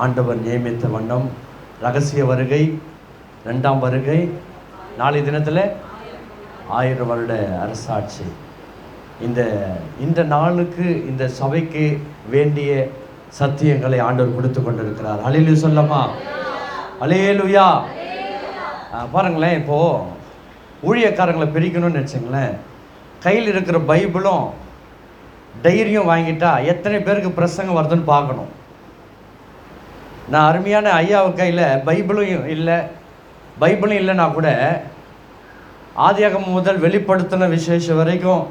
ஆண்டவர் நியமித்த வண்ணம் ரகசிய வருகை ரெண்டாம் வருகை நாளை தினத்தில் ஆயிரம் வருட அரசாட்சி. இந்த இந்த நாளுக்கு இந்த சபைக்கு வேண்டிய சத்தியங்களை ஆண்டவர் கொடுத்து கொண்டிருக்கிறார். அலையிலு சொல்லமா அலையலுயா பாருங்களேன் இப்போ ஊழியக்காரங்களை பிரிக்கணும்னு நினச்சிங்களேன். கையில் இருக்கிற பைபிளும் டைரியும் வாங்கிட்டா எத்தனை பேருக்கு பிரசங்கம் வருதுன்னு பார்க்கணும். நான் அருமையான ஐயாவு கையில் பைபிளும் இல்லை பைபிளும் இல்லைன்னா கூட ஆதியாகம் முதல் வெளிப்படுத்தின விசேஷம் வரைக்கும்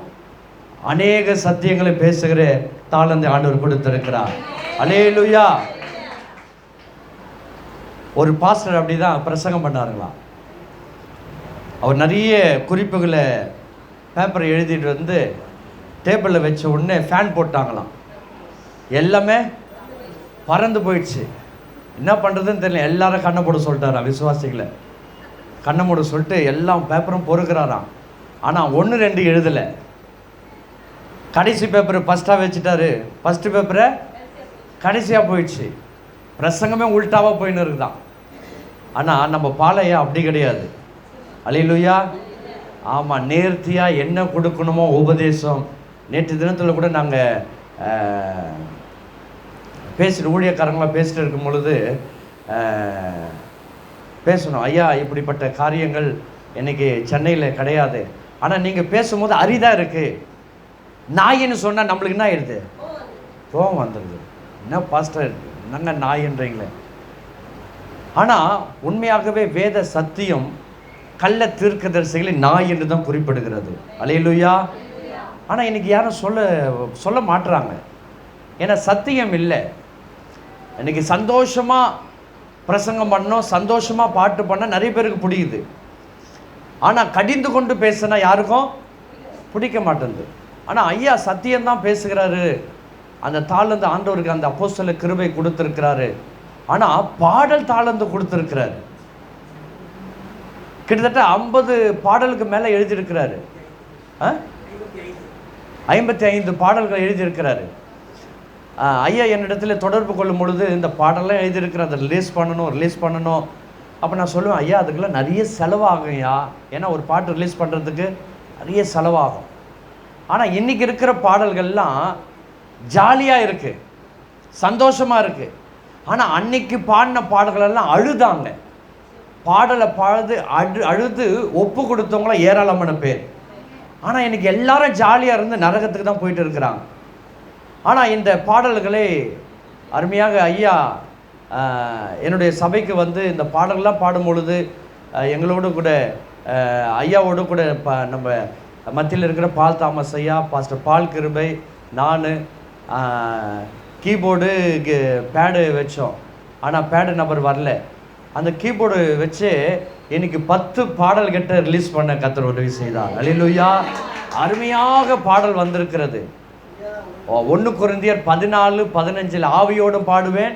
அநேக சத்தியங்களை பேசுகிற தாளந்தை ஆண்டவர் கொடுத்திருக்கிறார். அலேலுயா ஒரு பாஸ்டர் அப்படி தான் பிரசங்கம் பண்ணாருங்களாம். அவர் நிறைய குறிப்புகளை பேப்பரை எழுதிட்டு வந்து டேபிளில் வச்ச உடனே ஃபேன் போட்டாங்களாம். எல்லாமே பறந்து போயிடுச்சு. என்ன பண்ணுறதுன்னு தெரியல. எல்லாரும் கண்ணை போட சொல்லிட்டாராம் விசுவாசிகளை. கண்ணை மூட சொல்லிட்டு எல்லாம் பேப்பரும் பொறுக்கிறாராம். ஆனால் ஒன்று ரெண்டு எழுதலை. கடைசி பேப்பரை ஃபஸ்ட்டாக வச்சுட்டாரு. ஃபஸ்ட்டு பேப்பரை கடைசியாக போயிடுச்சு. பிரசங்கமே உள்டாவாக போயின்னு இருக்குதான் ஆனால் நம்ம பாலையா? அப்படி கிடையாது. அலையிலுயா ஆமாம் நேர்த்தியாக என்ன கொடுக்கணுமோ உபதேசம். நேற்று தினத்தில் கூட நாங்கள் பேசிட்டு ஊழியக்காரங்களாம் பேசிட்டு இருக்கும் பொழுது பேசணும் ஐயா இப்படிப்பட்ட காரியங்கள் இன்னைக்கு சென்னையில் கிடையாது. ஆனால் நீங்கள் பேசும்போது அரிதாக இருக்குது நாயின்னு சொன்னால் நம்மளுக்கு என்ன ஆயிடுது கோவம் வந்துடுது என்ன பாஸ்டர் என்னங்க நாயின்றீங்களே? ஆனால் உண்மையாகவே வேத சத்தியம் கள்ள தீர்க்கதரிசிகளை நாய் என்று தான் குறிப்பிடுகிறது. அலையலுயா ஆனால் இன்னைக்கு யாரும் சொல்ல சொல்ல மாட்டுறாங்க ஏன்னா சத்தியம் இல்லை. இன்னைக்கு சந்தோஷமாக பிரசங்கம் பண்ணோம் சந்தோஷமாக பாட்டு பண்ண நிறைய பேருக்கு பிடிக்குது ஆனால் கடிந்து கொண்டு பேசினா யாருக்கும் பிடிக்க மாட்டேங்குது ஆனால் ஐயா சத்தியம்தான் பேசுகிறாரு. அந்த தாளந்து ஆண்டவருக்கு அந்த அப்போஸ்தல கிருபை கொடுத்துருக்கிறாரு. ஆனால் பாடல் தாளந்து கொடுத்துருக்கிறாரு. கிட்டத்தட்ட ஐம்பது பாடலுக்கு மேலே எழுதியிருக்கிறாரு. ஆ? ஐம்பத்தி ஐந்து பாடல்கள் எழுதியிருக்கிறாரு. ஐயா என்னிடத்தில் தொடர்பு கொள்ளும் பொழுது இந்த பாடலாம் எழுதியிருக்கிற அதை ரிலீஸ் பண்ணணும் ரிலீஸ் பண்ணணும். அப்போ நான் சொல்லுவேன் ஐயா அதுக்கெல்லாம் நிறைய செலவாகும்யா ஏன்னா ஒரு பாட்டு ரிலீஸ் பண்ணுறதுக்கு நிறைய செலவாகும். ஆனால் இன்னைக்கு இருக்கிற பாடல்கள்லாம் ஜாலியாக இருக்குது சந்தோஷமாக இருக்குது ஆனால் அன்னைக்கு பாடின பாடல்களெல்லாம் அழுதாங்க. பாடலை பாடுது அழு அழுது ஒப்பு கொடுத்தவங்களாம் ஏராளமான பேர். ஆனால் இன்னைக்கு எல்லாரும் ஜாலியாக இருந்து நரகத்துக்கு தான் போயிட்டு இருக்கிறாங்க. ஆனால் இந்த பாடல்களை அருமையாக ஐயா என்னுடைய சபைக்கு வந்து இந்த பாடல்கள்லாம் பாடும் பொழுது எங்களோடு கூட ஐயாவோடு கூட ப நம்ம மத்தியில் இருக்கிற பால் தாமஸ் ஐயா பாஸ்டர் பால் கிருபை நான் கீபோர்டு பேடு வச்சோம். ஆனால் பேடு நம்பர் வரல. அந்த கீபோர்டு வச்சு இன்னைக்கு பத்து பாடல் கிட்ட ரிலீஸ் பண்ண கத்தர் உதவி செய்தார். அலிலுயா அருமையாக பாடல் வந்திருக்கிறது. ஒன்று குருந்தியர் பதினாலு பதினஞ்சில் ஆவியோடும் பாடுவேன்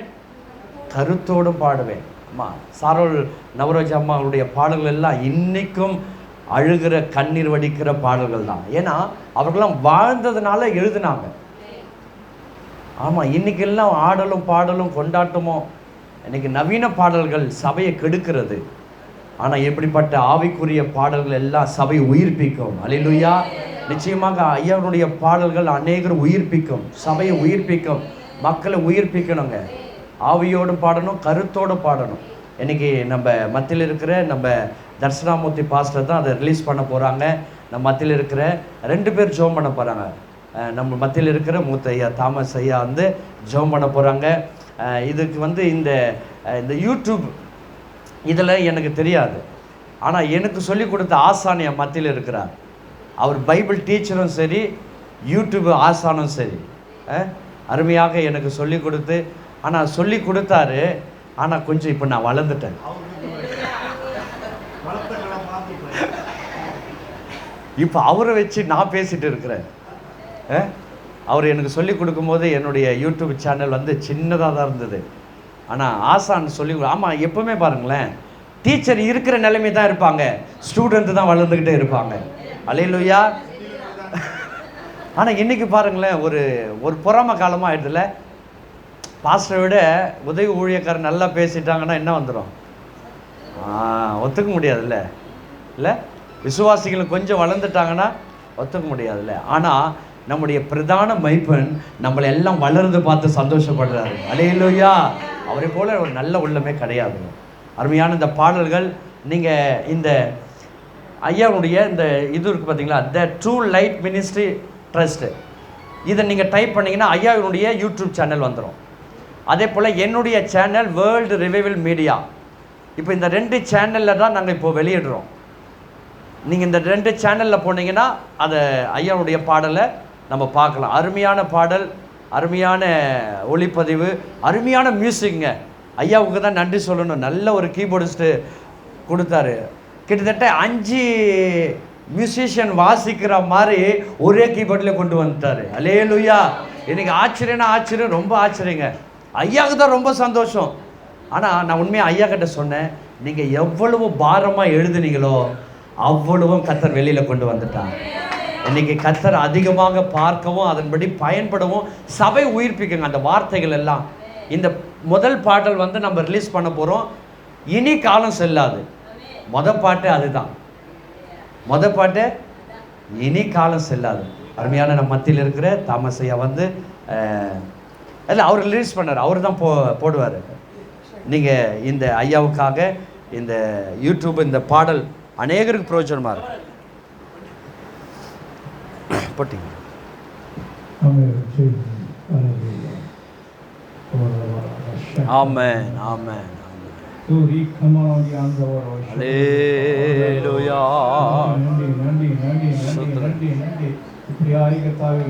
கருத்தோடும் பாடுவேன். அம்மா சாரோல் நவரோஜ் அம்மாவுடைய பாடல்கள் எல்லாம் இன்னைக்கும் அழுகிற கண்ணீர் வடிக்கிற பாடல்கள் தான். ஏன்னா அவர்கள்லாம் வாழ்ந்ததுனால எழுதினாங்க. ஆமாம் இன்னைக்கெல்லாம் ஆடலும் பாடலும் கொண்டாட்டமும் இன்னைக்கு நவீன பாடல்கள் சபையை கெடுக்கிறது. ஆனால் எப்படிப்பட்ட ஆவிக்குரிய பாடல்கள் எல்லாம் சபை உயிர்ப்பிக்கும். அலிலுயா நிச்சயமாக ஐயாவுடைய பாடல்கள் அநேகர் உயிர்ப்பிக்கும் சபையை உயிர்ப்பிக்கும் மக்களை உயிர்ப்பிக்கணுங்க. ஆவியோடு பாடணும் கருத்தோடு பாடணும். இன்றைக்கி நம்ம மத்தியில் இருக்கிற நம்ம தர்ஷனாமூர்த்தி பாஸ்டர் தான் அதை ரிலீஸ் பண்ண போகிறாங்க நம்ம மத்தியில் இருக்கிற ரெண்டு பேர் ஜோம் பண்ண போகிறாங்க நம்ம மத்தியில் இருக்கிற மூத்த ஐயா தாமஸ் ஐயா வந்து ஜெபம் பண்ண போகிறாங்க இதுக்கு வந்து இந்த இந்த யூடியூப் இதில் எனக்கு தெரியாது. ஆனால் எனக்கு சொல்லி கொடுத்த ஆசானியா மத்தியில் இருக்கிறார். அவர் பைபிள் டீச்சரும் சரி யூடியூப் ஆசானும் சரி. அருமையாக எனக்கு சொல்லி கொடுத்து ஆனால் சொல்லி கொடுத்தாரு ஆனால் கொஞ்சம் இப்போ நான் வளர்ந்துட்டேன். இப்போ அவரை வச்சு நான் பேசிட்டு இருக்கிறேன். அவர் எனக்கு சொல்லி கொடுக்கும்போது என்னுடைய யூடியூப் சேனல் வந்து சின்னதாக தான் இருந்தது. ஆனால் ஆசான் சொல்லி ஆமாம் எப்பவுமே பாருங்களேன் டீச்சர் இருக்கிற நிலைமை தான் இருப்பாங்க. ஸ்டூடெண்ட்டு தான் வளர்ந்துக்கிட்டே இருப்பாங்க. அலையிலுயா. ஆனால் இன்னைக்கு பாருங்களேன் ஒரு ஒரு பொறாம காலமாக ஆயிடுதுல பாஸ்டரை விட உதவி ஊழியக்காரர் நல்லா பேசிட்டாங்கன்னா என்ன வந்துடும் ஒத்துக்க முடியாதுல்ல. இல்லை? விசுவாசிகள் கொஞ்சம் வளர்ந்துட்டாங்கன்னா ஒத்துக்க முடியாதுல்ல. ஆனால் நம்முடைய பிரதான மைப்பன் நம்மளை எல்லாம் வளர்ந்து பார்த்து சந்தோஷப்படுறாரு. அலையிலோயா. அவரை போல ஒரு நல்ல உள்ளமே கிடையாது. அருமையான இந்த பாடல்கள் நீங்கள் இந்த ஐயாவுடைய இந்த இது இருக்குது பார்த்தீங்களா the true light ministry trust இதை நீங்கள் டைப் பண்ணிங்கன்னா ஐயாவினுடைய யூடியூப் சேனல் வந்துடும் அதே போல் என்னுடைய சேனல் வேர்ல்டு ரிவைவல் மீடியா இப்போ இந்த ரெண்டு சேனலில் தான் நாங்கள் இப்போ வெளியிடுறோம். நீங்கள் இந்த ரெண்டு சேனலில் போனீங்கன்னா அதை ஐயாவுடைய பாடலை நம்ம பார்க்கலாம். அருமையான பாடல் அருமையான ஒளிப்பதிவு அருமையான மியூசிக்ங்க ஐயாவுக்கு தான் நன்றி சொல்லணும். நல்ல ஒரு கீபோர்டிஸ்ட்டு கொடுத்தாரு. கிட்டத்தட்ட அஞ்சு மியூசிஷியன் வாசிக்கிற மாதிரி ஒரே கீபோர்டில் கொண்டு வந்துட்டார். அலே லுயா எனக்கு ஆச்சரியம்னா ஆச்சரியம் ரொம்ப ஆச்சரியங்க. ஐயாவுக்கு தான் ரொம்ப சந்தோஷம். ஆனால் நான் உண்மையாக ஐயா கிட்ட சொன்னேன் நீங்கள் எவ்வளவு பாரமாக எழுதுனீங்களோ அவ்வளவும் கத்தர் வெளியில் கொண்டு வந்துட்டான் இன்னைக்கு கத்தர் அதிகமாக பார்க்கவும் அதன்படி பயன்படவும் சபை உயிர்ப்பிக்குங்க அந்த வார்த்தைகள் எல்லாம். இந்த முதல் பாடல் வந்து நம்ம ரிலீஸ் பண்ண போகிறோம் இனி காலம் செல்லாது. மொத பாட்டு அதுதான். மொத பாட்டு இனி காலம் செல்லாது. அருமையான நம்ம மத்தியில் இருக்கிற தாமசையா வந்து இல்லை அவர் ரிலீஸ் பண்ணார். அவர் தான் போ போடுவார். நீங்கள் இந்த ஐயாவுக்காக இந்த யூடியூப் இந்த பாடல் அநேகருக்கு பிரயோஜனமாக இருக்கும் போட்டிங்க. ஆமாம் ஆமாம் ஆமென் ஆமென் அல்லேலூயா நன்றி நன்றி நன்றி நன்றி நன்றி நன்றி இப்படியாய் கர்த்தாவே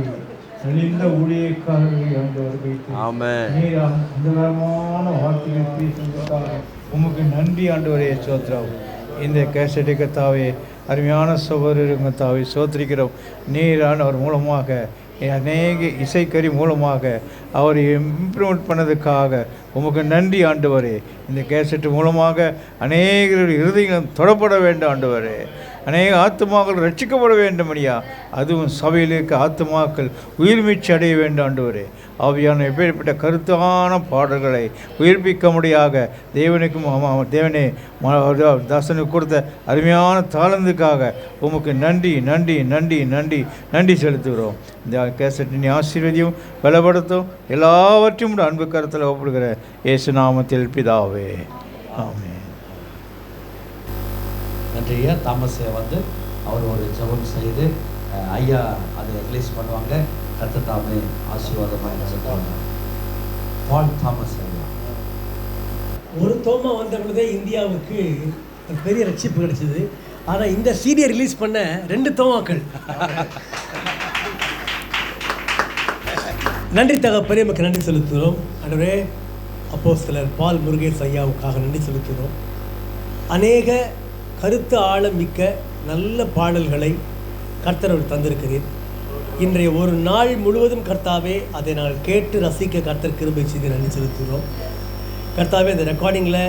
தெளிந்த ஊழியக்காரர்களை ஆண்டவர் வைத்து ஆமென். நீர் அந்த வரமான வார்த்தைகள் பேசுவதற்காக உமக்கு நன்றி ஆண்டவரே சோத்ராவும் இந்த கேசட்டை கத்தாவே அருமையான சகோதரருங்க தாவை சோத்திரிக்கிறோம். நீரானவர் மூலமாக அநேக இசைக்கறி மூலமாக அவரை இம்ப்ரூவ்மெண்ட் பண்ணதுக்காக உமக்கு நன்றி ஆண்டவரே. இந்த கேசட்டு மூலமாக அநேகருடைய இருதயங்களும் தொடப்பட வேண்டும் ஆண்டவரே. அநேக ஆத்துமாக்கள் ரட்சிக்கப்பட வேண்டும் ஐயா அதுவும் சபையில் இருக்க ஆத்துமாக்கள் உயிர்மீச்சு அடைய வேண்டும் ஆண்டவரே. ஆவியான எப்பேற்பட்ட கருத்தான பாடல்களை உயிர்ப்பிக்க முடியாக? தேவனுக்கும் தேவனே தாசனுக்கு கொடுத்த அருமையான தாளந்துக்காக உமக்கு நன்றி நன்றி நன்றி நன்றி நன்றி செலுத்துகிறோம். இந்த கேசட்டினி ஆசீர்வதியும் பலப்படுத்தும். எல்லாவற்றையும் அன்பு கருத்தில் ஒப்பிடுகிற இயேசு நாமத்தில் பிதாவே. ஆமே அன்றைய தாமஸை வந்து அவர் ஒரு ஜெபம் செய்து ஐயா அதை ரிலீஸ் பண்ணுவாங்க. கத்த தாமே ஆசீர்வாதமாக சொல்லுவாங்க பால் தாமஸ் ஐயா. ஒரு தோமா வந்த பொழுதே இந்தியாவுக்கு ஒரு பெரிய ரட்சிப்பு கிடைச்சது. ஆனால் இந்த சீடியை ரிலீஸ் பண்ண ரெண்டு தோமாக்கள். நன்றி தகப்பனே நமக்கு நன்றி செலுத்துகிறோம். அன்றே சிலர் பால் முருகேஷ் ஐயாவுக்காக நன்றி செலுத்துகிறோம். அநேக கருத்து ஆழமிக்க நல்ல பாடல்களை கர்த்தர் தந்திருக்கிறேன் இன்றைய ஒரு நாள் முழுவதும் கர்த்தாவே அதை நாங்கள் கேட்டு ரசிக்க கர்த்தர் கிருபை செய்து நன்றி செலுத்துகிறோம். கர்த்தாவே இந்த ரெக்கார்டிங்கில்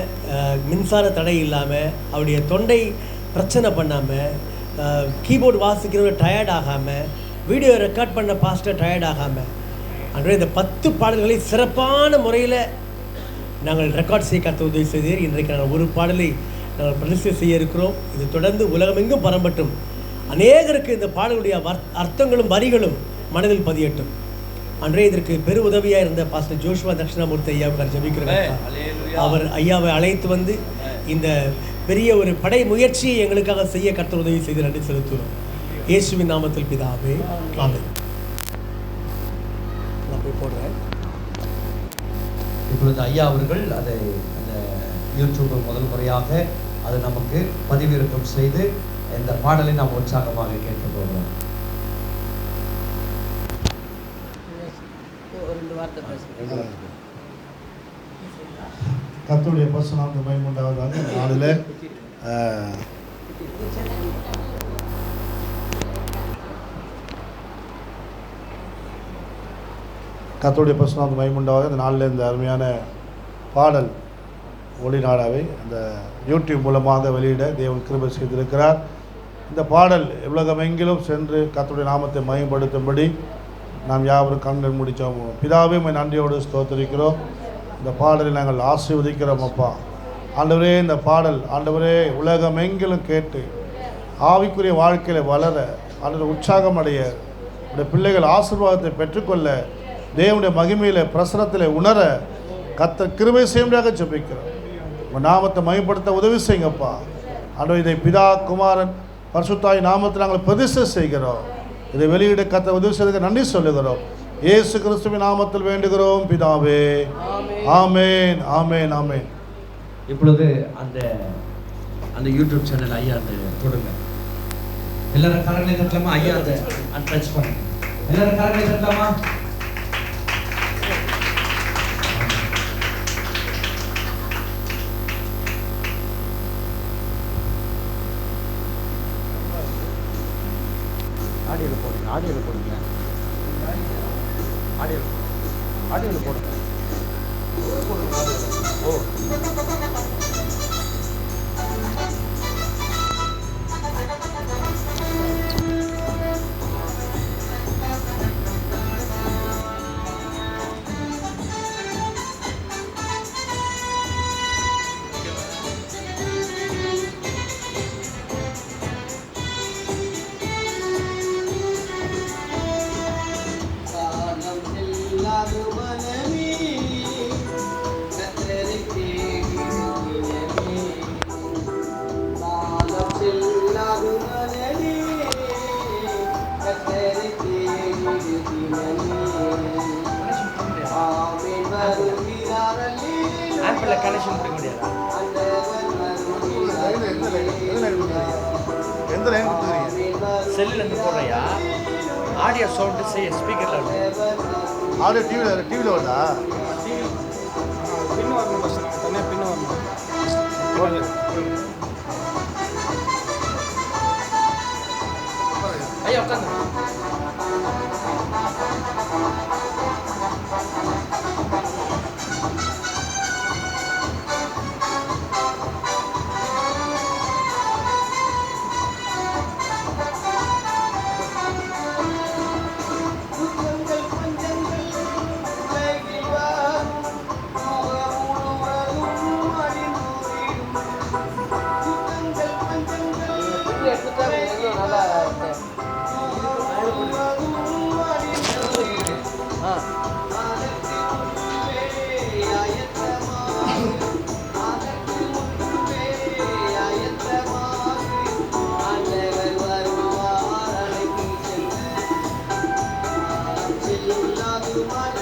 மின்சார தடை இல்லாமல் அவருடைய தொண்டை பிரச்சனை பண்ணாமல் கீபோர்டு வாசிக்கிறவர் டயர்ட் ஆகாமல் வீடியோ ரெக்கார்ட் பண்ண பாஸ்டர் டயர்ட் ஆகாமல் அன்றைய இந்த பத்து பாடல்களை சிறப்பான முறையில் நாங்கள் ரெக்கார்ட் செய்ய கற்று உதவி செய்தீர். இன்றைக்கு நாங்கள் ஒரு பாடலை நாங்கள் பிரதிஷ்டை செய்ய இருக்கிறோம். இது தொடர்ந்து உலகமெங்கும் பரம்பட்டும். அநேகருக்கு இந்த பாடலுடைய அர்த்தங்களும் வரிகளும் மனதில் பதியட்டும். அன்றே இதற்கு பெரு உதவியாக இருந்த பாஸ்டர் ஜோஷ்வா தட்சிணாமூர்த்தி ஐயாவுக்கு ஜபிக்கிறேன் அவர் ஐயாவை அழைத்து வந்து இந்த பெரிய ஒரு படை முயற்சியை எங்களுக்காக செய்ய கர்த்தர் உதவி செய்து நன்றி செலுத்துகிறோம். இயேசுவின் நாமத்தில் பிதாவே ஆமென். நான் போய் போடுறேன். இப்பொழுது ஐயா அவர்கள் அதை அந்த யூடியூப் முதல் முறையாக அது நமக்கு பதிவிறக்கம் செய்து இந்த பாடலை நாம் உற்சாகமாக கேட்க போகிறோம் கர்த்தருடைய பசுநாமத்தை பயமுண்டாவதாக இந்த நாளில் கர்த்தருடைய பசுநாமத்தை பயமுண்டாவதாக இந்த நாளில் இந்த அருமையான பாடல் ஒளி நாடாவை அந்த யூடியூப் மூலமாக வெளியிட தேவன் கிருபை செய்திருக்கிறார். இந்த பாடல் உலகமெங்கிலும் சென்று கத்துடைய நாமத்தை மயப்படுத்தும்படி நாம் யாவரும் கண்கள் முடித்தோம். பிதாவே நன்றியோடு ஸ்தோத்தரிக்கிறோம். இந்த பாடலை நாங்கள் ஆசீர்வதிக்கிறோம் அப்பா. ஆண்டவரே இந்த பாடல் ஆண்டவரே உலகமெங்கிலும் கேட்டு ஆவிக்குரிய வாழ்க்கையில் வளர ஆண்டவர் உற்சாகம் அடைய இந்த பிள்ளைகள் ஆசீர்வாதத்தை பெற்றுக்கொள்ள தேவனுடைய மகிமையில் பிரசனத்தில் உணர கத்த கிருபை செய்யும்படியாக ஜெபிக்கிறோம். உங்கள் நாமத்தை மகிமைப்படுத்த உதவி செய்யுங்கப்பா. ஆண்டவர் இதை பிதா குமாரன் பரிசுத்தாய் நாமத்தில் நாங்கள் பிரதிஷ்டை செய்கிறோம். இதை வெளியிட கத்த உதவி செய்ததுக்கு நன்றி சொல்லுகிறோம். இயேசு கிறிஸ்துவின் நாமத்தில் வேண்டுகிறோம் பிதாவே. ஆமேன். ஆமேன் ஆமேன் இப்பொழுது அந்த அந்த யூடியூப் சேனல் ஐயா அந்த கொடுங்க எல்லாரும் கரங்களை தட்டலாமா? ஐயா அந்த டச் பண்ணுங்க. எல்லாரும் கரங்களை தட்டலாமா? நாடு போடுங்க ஆடியோ சவுண்டு செய்ய ஸ்பீக்கரில் ஆடியோ டிவியில் டிவியில் வருதா? பின் வரணும் பஸ் தனியாக பின் வரணும். Santo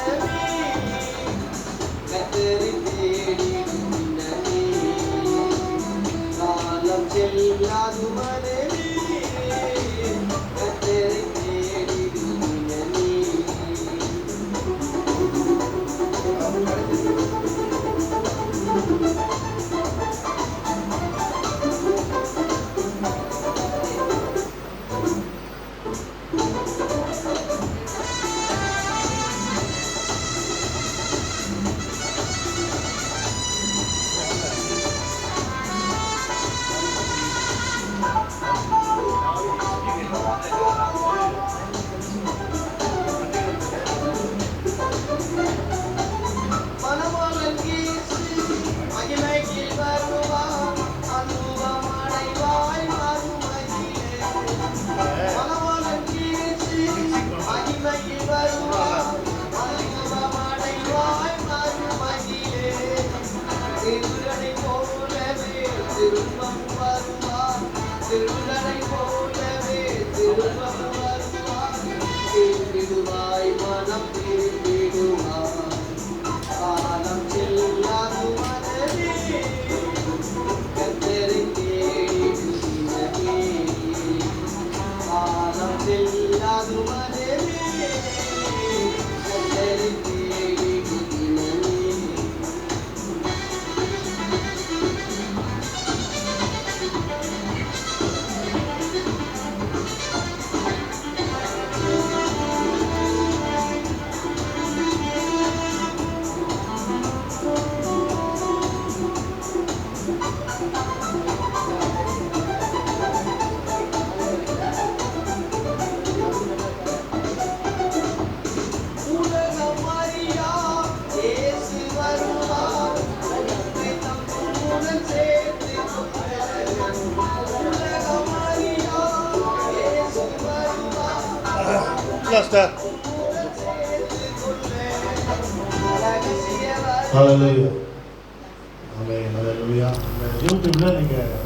I'll do what pastor hallelujah